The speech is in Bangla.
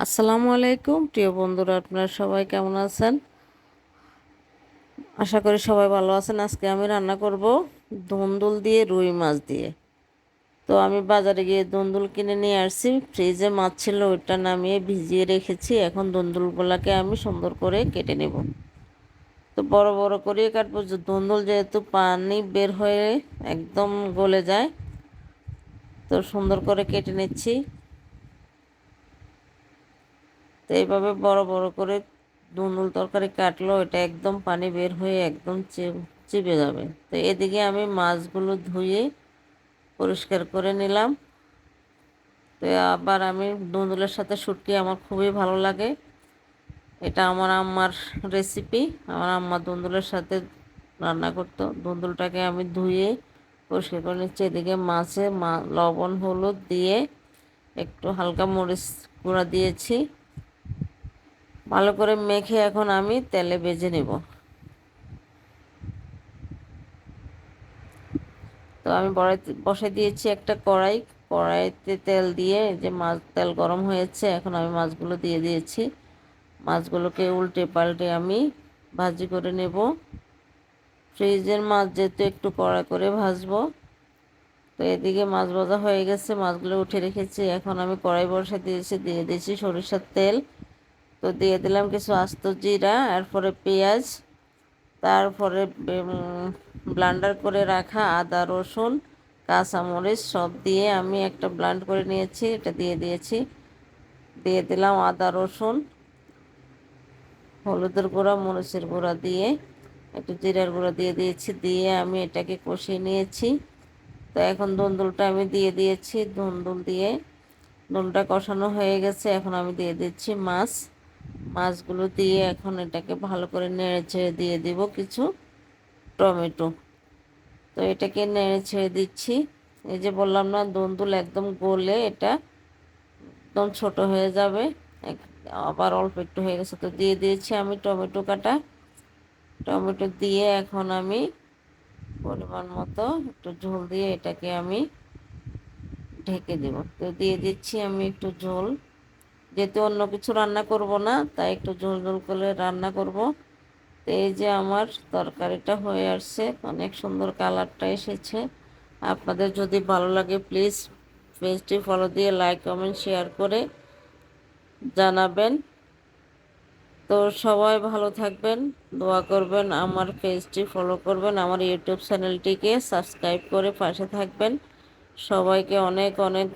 আসসালামু আলাইকুম। প্রিয় বন্ধুরা, আপনারা সবাই কেমন আছেন? আশা করি সবাই ভালো আছেন। আজকে আমি রান্না করব ধুন্দুল দিয়ে রুই মাছ দিয়ে। তো আমি বাজারে গিয়ে ধুন্দুল কিনে নিয়ে আসছি। ফ্রিজে মাছ ছিল, ওইটা নামিয়ে ভিজিয়ে রেখেছি। এখন ধুন্দুলগুলোকে আমি সুন্দর করে কেটে নেব। তো বড় বড় করে কাটবো। যে ধুন্দুল যেহেতু পানি বের হয়ে একদম গলে যায়, তো সুন্দর করে কেটে নিচ্ছি। এইভাবে বড় বড় করে দুনুল তরকারি কাটলো এটা একদম পানি বের হয়ে একদম চিপে যাবে। তো এদিকে আমি মাছগুলো ধুয়ে পরিষ্কার করে নিলাম। তো আবার আমি দুন্দুলের সাথে শুটকি আমার খুবই ভালো লাগে। এটা আমার আম্মার রেসিপি আমার আম্মা দুন্দুলের সাথে রান্না করতো। দুন্দুলটাকে আমি ধুয়ে পরিষ্কার করে নিচ্ছি। এদিকে মাছে মা, লবণ, হলুদ দিয়ে একটু হালকা মরিচ গুঁড়া দিয়েছি। ভালো করে মেখে এখন আমি তেলে বেজে নেব। তো আমি বসে দিয়েছি একটা কড়াই। কড়াইতে তেল দিয়ে যে মাছ, তেল গরম হয়েছে, এখন আমি মাছগুলো দিয়ে দিয়েছি। মাছগুলোকে উল্টে পাল্টে আমি ভাজি করে নেব। ফ্রিজের মাছ যেহেতু একটু কড়া করে ভাজবো, তো এদিকে মাছ ভাজা হয়ে গেছে, মাছগুলো উঠে রেখেছি। এখন আমি কড়াই বসে দিয়েছি, দিয়ে দিয়েছি সরিষার তেল। তো দিয়ে দিলাম কিছু আস্ত জিরা, এরপরে পেঁয়াজ, তারপরে ব্লান্ডার করে রাখা আদা, রসুন, কাঁচামরিচ সব দিয়ে আমি একটা ব্লান্ড করে নিয়েছি, এটা দিয়ে দিয়েছি। দিয়ে দিলাম আদা, রসুন, হলুদের গুঁড়া, মরিচের গুঁড়া দিয়ে, একটু জিরার গুঁড়া দিয়ে দিয়েছি, দিয়ে আমি এটাকে কষিয়ে নিয়েছি। তো এখন ধুন্দুলটা আমি দিয়ে দিয়েছি, ধুন্দুল দিয়ে, ধুন্দুলটা কষানো হয়ে গেছে, এখন আমি দিয়ে দিচ্ছি মাছ। মাছগুলো দিয়ে এখন এটাকে ভালো করে নেড়ে ছেড়ে দিয়ে দিব কিছু টমেটো। তো এটাকে নেড়ে ছেড়ে দিচ্ছি। এই যে বললাম না, দন্দুল একদম গলে এটা একদম ছোট হয়ে যাবে। আবার অল্প একটু হয়ে গেছে তো দিয়ে দিয়েছি আমি টমেটো কাটা। টমেটো দিয়ে এখন আমি পরিমাণ মতো একটু ঝোল দিয়ে এটাকে আমি ঢেকে দেব। তো দিয়ে দিচ্ছি আমি একটু ঝোল। যেহেতু অন্য কিছু রান্না করব না, তাই একটু ঝোল ঝোল করে রান্না করব। এই যে আমার তরকারিটা হয়ে আসছে, অনেক সুন্দর কালারটা এসেছে। আপনাদের যদি ভালো লাগে, প্লিজ পেজটি ফলো দিয়ে লাইক, কমেন্ট, শেয়ার করে জানাবেন। তো সবাই ভালো থাকবেন, দোয়া করবেন, আমার পেজটি ফলো করবেন, আমার ইউটিউব চ্যানেলটিকে সাবস্ক্রাইব করে পাশে থাকবেন। সবাইকে অনেক অনেক